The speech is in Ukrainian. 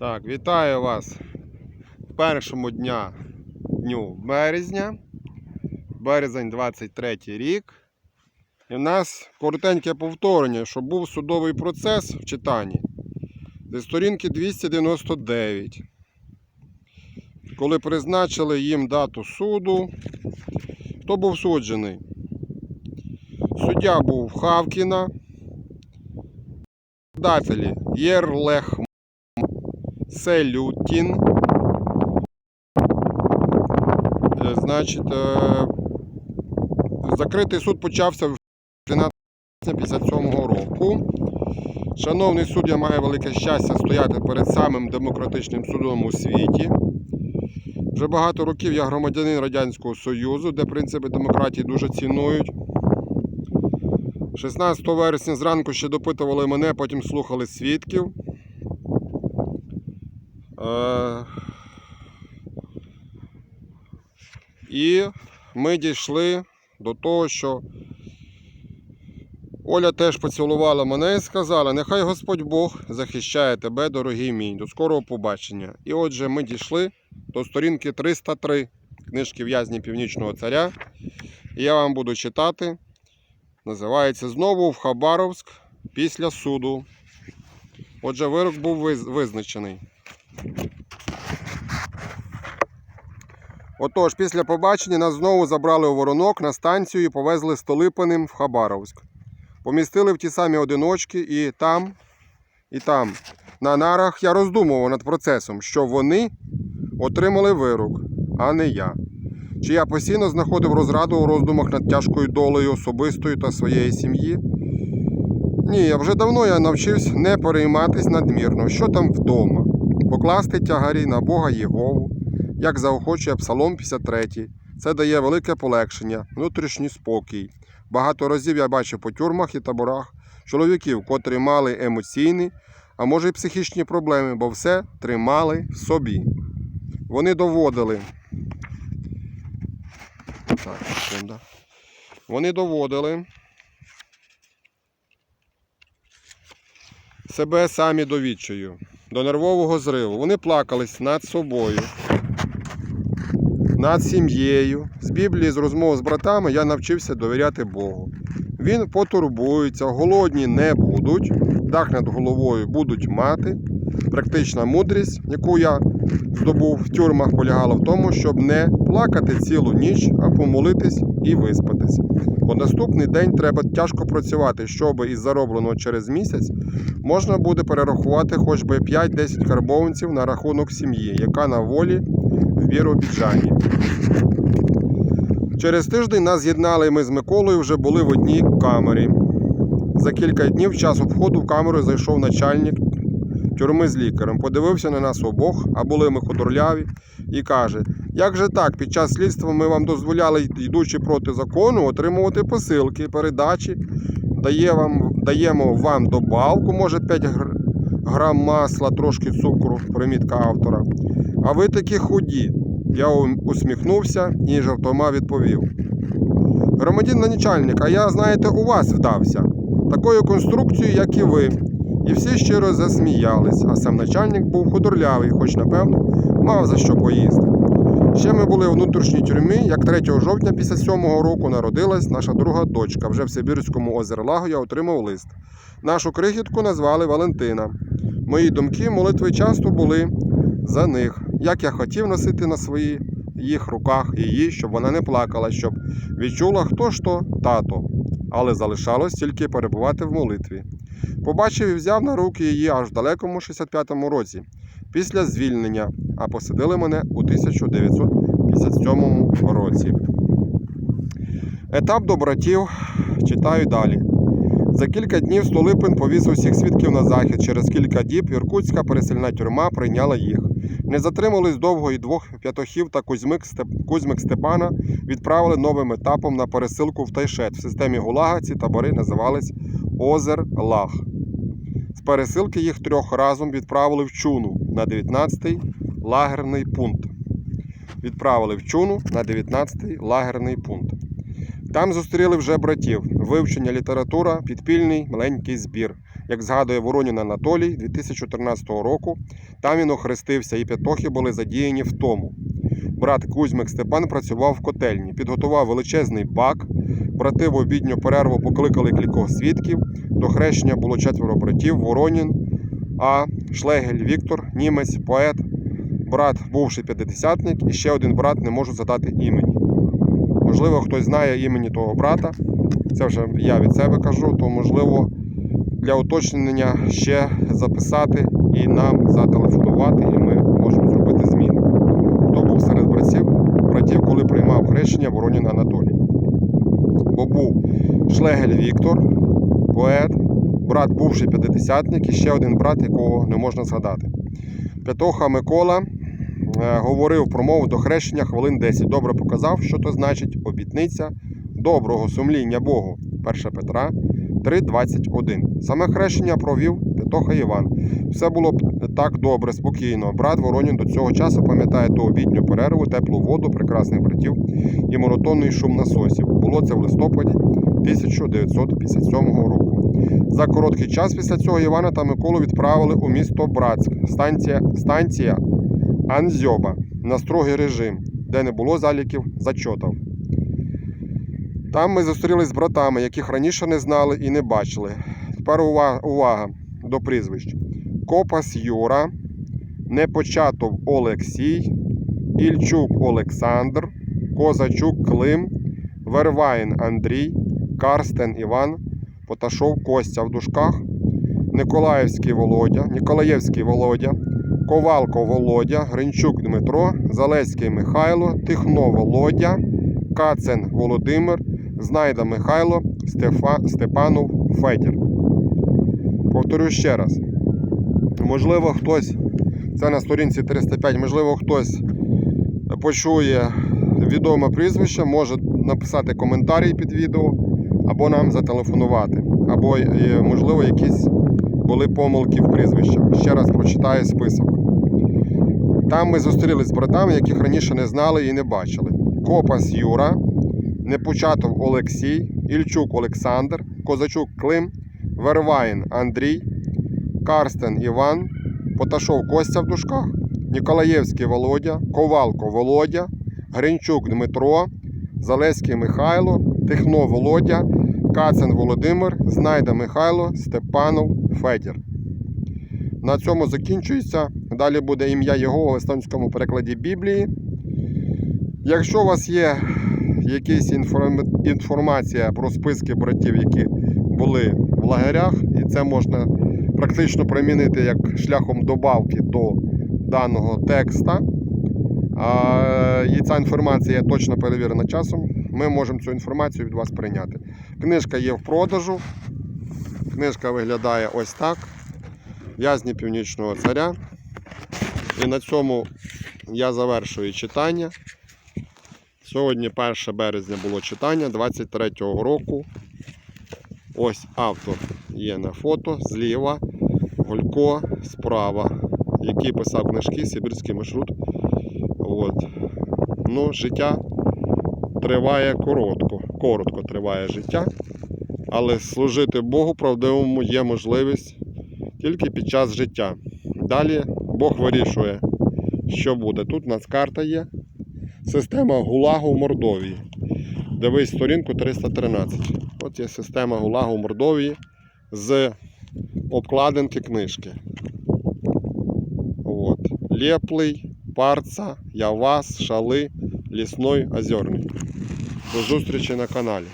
Так, вітаю вас в першому дня дню березня. Березень 23 рік. І в нас коротеньке повторення, що був судовий процес в читанні зі сторінки 299. Коли призначили їм дату суду, хто був суджений? Суддя був Хавкіна, дателі Єрлех Селютін. Е, Значить, е, закритий суд почався в 1357 року. Шановний суддя має велике щастя стояти перед самим демократичним судом у світі. Вже багато років я громадянин Радянського Союзу, де принципи демократії дуже цінують. 16 вересня зранку ще допитували мене, потім слухали свідків. Е, І ми дійшли до того, що Оля теж поцілувала мене і сказала: нехай Господь Бог захищає тебе, дорогий мій, до скорого побачення. І отже, ми дійшли до сторінки 303 книжки В'язні Північного Царя. Я вам буду читати. Називається Знову в Хабаровськ після суду. Отже, вирок був визначений. Отож, після побачення нас знову забрали у воронок на станцію і повезли Столипаним в Хабаровськ. Помістили в ті самі одиночки і там, і там. На нарах я роздумував над процесом, що вони отримали вирок, а не я. Чи я постійно знаходив розраду у роздумах над тяжкою долею особистої та своєї сім'ї? Ні, я вже давно я навчився не перейматись надмірно, що там вдома, покласти тягарі на Бога Єгову, як заохочує Псалом 53. Це дає велике полегшення, внутрішній спокій. Багато разів я бачив по тюрмах і таборах чоловіків, котрі мали емоційні, а може й психічні проблеми, бо все тримали в собі. Вони доводили. Так, секунда. Вони доводили себе самі до відчаю, до нервового зриву. Вони плакались над собою, над сім'єю. З Біблії, з розмов з братами я навчився довіряти Богу. Він потурбується, голодні не будуть, дах над головою будуть мати. Практична мудрість, яку я здобув в тюрмах, полягала в тому, щоб не плакати цілу ніч, а помолитись і виспатись. Бо наступний день треба тяжко працювати, щоб із заробленого через місяць можна буде перерахувати хоч би 5-10 карбованців на рахунок сім'ї, яка на волі в Біробіджані. Через тиждень нас з'єднали, ми з Миколою вже були в одній камері. За кілька днів час обходу в камеру зайшов начальник тюрми з лікарем, подивився на нас обох, а були ми худорляві, і каже: Як же так, під час слідства ми вам дозволяли, йдучи проти закону, отримувати посилки, передачі, дає вам, даємо вам добавку, може 5 гр- грам масла, трошки цукру, примітка автора. А ви такі худі. Я усміхнувся і жартома відповів. Громадян начальник, а я, знаєте, у вас вдався. Такою конструкцією, як і ви. І всі щиро засміялись, а сам начальник був худорлявий, хоч, напевно, мав за що поїсти. Ще ми були у внутрішній тюрмі, як 3 жовтня 57-го року народилась наша друга дочка. Вже в Сибірському озерлагу я отримав лист. Нашу крихітку назвали Валентина. Мої думки, молитви часто були за них. Як я хотів носити на своїх їх руках її, щоб вона не плакала, щоб відчула, хто ж то тато. Але залишалось тільки перебувати в молитві. Побачив і взяв на руки її аж в далекому 65-му році, після звільнення, а посадили мене у 1957 році. Етап до братів читаю далі. За кілька днів Столипин повіз усіх свідків на захід. Через кілька діб Іркутська пересильна тюрма прийняла їх. Не затримались довго і двох п'ятохів та Кузьмик, Степ... Кузьмик Степана відправили новим етапом на пересилку в Тайшет. В системі Гулага ці табори називались Озер Лаг. З пересилки їх трьох разом відправили в Чуну на 19-й лагерний пункт. Відправили в Чуну на 19-й лагерний пункт. Там зустріли вже братів, вивчення література, підпільний маленький збір. як згадує Воронін Анатолій 2014 року. Там він охрестився, і п'ятохи були задіяні в тому. Брат Кузьмик Степан працював в котельні, підготував величезний бак. Брати в обідню перерву покликали кількох свідків. До хрещення було четверо братів: Воронін, А. Шлегель Віктор, німець, поет, брат, бувший п'ятидесятник, і ще один брат не можу задати імені. Можливо, хтось знає імені того брата. Це вже я від себе кажу, то можливо для уточнення ще записати і нам зателефонувати, і ми можемо зробити зміни. Хто був серед братів, братів, коли приймав хрещення Воронін Анатолій. Бо був Шлегель Віктор, поет, брат бувший п'ятидесятник і ще один брат, якого не можна згадати. П'ятоха Микола е, говорив промову до хрещення хвилин 10. Добре показав, що то значить обітниця доброго сумління Богу. 1 Петра 3.21. Саме хрещення провів Петоха Іван. Все було так добре, спокійно. Брат Воронін до цього часу пам'ятає ту обідню перерву, теплу воду, прекрасних братів і монотонний шум насосів. Було це в листопаді 1957 року. За короткий час після цього Івана та Миколу відправили у місто Братськ, станція, станція Анзьоба на строгий режим, де не було заліків зачотів. Там ми зустрілись з братами, яких раніше не знали і не бачили. Тепер увага, увага до прізвищ: Копас Юра, Непочатов Олексій, Ільчук Олександр, Козачук Клим, Вервайн Андрій, Карстен Іван, Поташов Костя в дужках, Николаївський Володя, Ніколаєвський Володя, Ковалко Володя, Гринчук Дмитро, Залеський Михайло, Тихно Володя, Кацен Володимир, Знайда Михайло, Стефа, Степанов Федір. Повторю ще раз. Можливо, хтось, це на сторінці 305, можливо, хтось почує відоме прізвище, може написати коментарі під відео, або нам зателефонувати, або, е, можливо, якісь були помилки в прізвищах. Ще раз прочитаю список. Там ми зустрілись з братами, яких раніше не знали і не бачили. Копас Юра, Непочатов Олексій, Ільчук Олександр, Козачук Клим, Вервайн Андрій, Карстен Іван, Поташов Костя в дужках, Ніколаєвський Володя, Ковалко Володя, Гринчук Дмитро, Залеський Михайло, Тихно Володя, Кацин Володимир, Знайда Михайло, Степанов Федір. На цьому закінчується. Далі буде ім'я його в естонському перекладі Біблії. Якщо у вас є якась інформація про списки братів, які були в лагерях, і це можна практично примінити як шляхом добавки до даного текста. І ця інформація точно перевірена часом. Ми можемо цю інформацію від вас прийняти. Книжка є в продажу. Книжка виглядає ось так. В'язні північного царя. І на цьому я завершую читання. Сьогодні 1 березня було читання 23-го року. Ось автор є на фото зліва, Голько справа, який писав книжки Сибірський маршрут. От. Ну, життя триває коротко. Коротко триває життя. Але служити Богу правдивому є можливість тільки під час життя. Далі Бог вирішує, що буде. Тут у нас карта є. Система Гулагу в Мордовії. Дивись сторінку 313. От є система Гулагу в Мордовії з обкладинки книжки. От. Лєплий, Парца, Явас, Шали, Лісной, Озерний. До зустрічі на каналі.